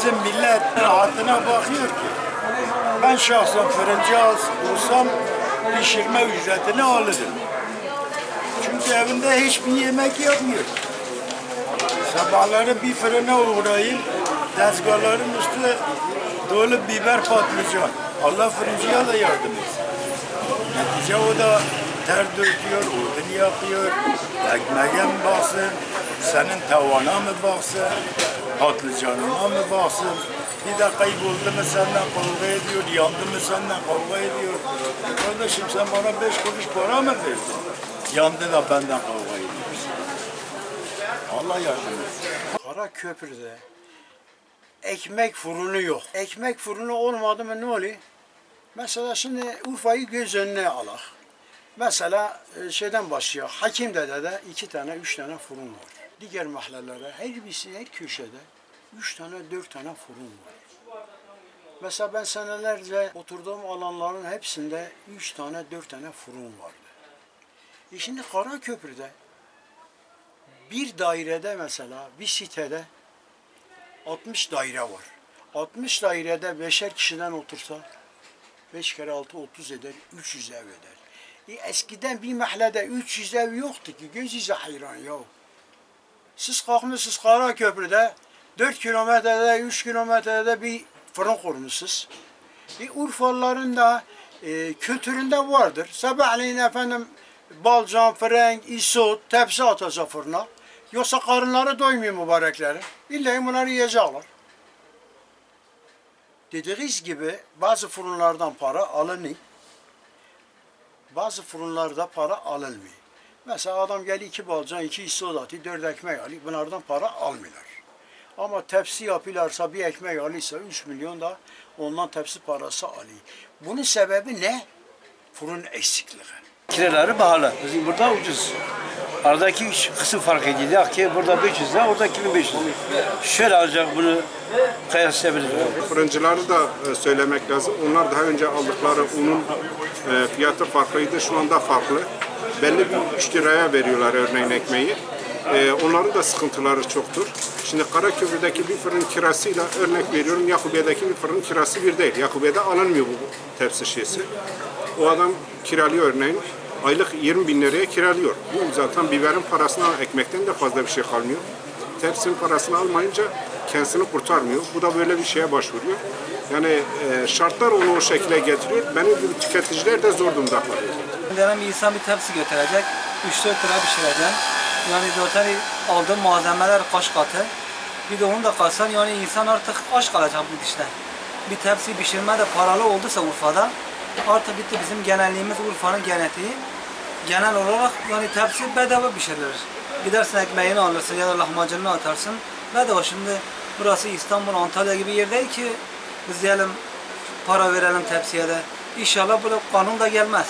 bizim millet rahatına bakıyor ki. Ben şahsen fırıncı olsam pişirme ücretini alırım. Çünkü evinde hiçbir yemek yapmıyor. Sabahları bir fırına uğrayayım, tezgahların üstü dolu biber patlıcan. Allah fırıncıya da yardım etsin. Netice o da ter döküyor, odun yakıyor, ekmeğe baksın, senin tavana mı baksın, patlıcanına mı baksın, bir de kayboldu mu senden kavga ediyor, yandı mı senden kavga ediyor. Kardeşim sen bana beş kuruş para mı verdin? Yandı da benden kavga ediyorsun. Allah yardım etsin. Kara köprüde ekmek fırını yok. Ekmek fırını olmadı mı ne oluyor? Mesela şimdi Urfa'yı göz önüne alak. Mesela e, şeyden başlıyor. Hakimdede'de iki tane, üç tane fırın var. Diğer mahallelere her birisi her köşede üç tane, dört tane fırın var. Mesela ben senelerce oturduğum alanların hepsinde üç tane, dört tane fırın vardı. E şimdi Karaköprü'de bir dairede mesela, bir sitede 60 daire var. 60 dairede beşer kişiden otursa 5 kere 6 30 eder, 300 ev eder. E eskiden bir mahallede 300 ev yoktu ki gözünüze hayran ya. Siz kalkmışsınız Karaköprü'de 4 kilometrede, 3 kilometrede bir fırın kurmuşsunuz. E Urfalıların da e, kültüründe vardır. Sabahleyin efendim balcan, frenk, isot, tepsi atacak fırına. Yoksa karınları doymuyor mübareklerin. İlla bunları yiyecekler. Dediğiniz gibi bazı fırınlardan para alınıyor. Bazı fırınlarda para alınmıyor. Mesela adam geliyor iki balcan, iki isot atıyor, dört ekmek alıyor. Bunlardan para almıyorlar. Ama tepsi yapıyorlarsa bir ekmek alıyorsa 3 milyon da ondan tepsi parası alıyor. Bunun sebebi ne? Fırın eksikliği. Kiraları pahalı. Bizim burada ucuz. Aradaki üç kısım fark ediyor ki burada 500 lira, orada 2500 lira. Şöyle alacak bunu kıyaslayabiliriz. Fırıncıları da e, söylemek lazım. Onlar daha önce aldıkları unun e, fiyatı farklıydı. Şu anda farklı. Belli bir 3 liraya veriyorlar örneğin ekmeği. E, onların da sıkıntıları çoktur. Şimdi Karaköprü'deki bir fırın kirasıyla örnek veriyorum Yakubiye'deki bir fırın kirası bir değil. Yakubiye'de alınmıyor bu tepsi şişesi. O adam kiralıyor örneğin. Aylık 20 bin liraya kiralıyor. Bu zaten biberin parasına ekmekten de fazla bir şey kalmıyor. Tepsinin parasını almayınca kendisini kurtarmıyor. Bu da böyle bir şeye başvuruyor. Yani e, şartlar onu o şekilde getiriyor. Benim gibi tüketiciler de zor durumda kalıyor. Bir insan bir tepsi götürecek, 3-4 lira pişirecek. Yani zaten aldığı malzemeler kaç katı. Bir de onu da kalsan yani insan artık aç kalacak bu işte. Bir tepsi pişirme de paralı olduysa Urfa'da artık bitti bizim genelliğimiz Urfa'nın genetiği. Genel olarak yani tepsi bedava pişirilir. Gidersin ekmeğini alırsın ya da lahmacununu atarsın. Bedava şimdi burası İstanbul, Antalya gibi yer değil ki biz diyelim para verelim tepsiye de. İnşallah bu kanun da gelmez.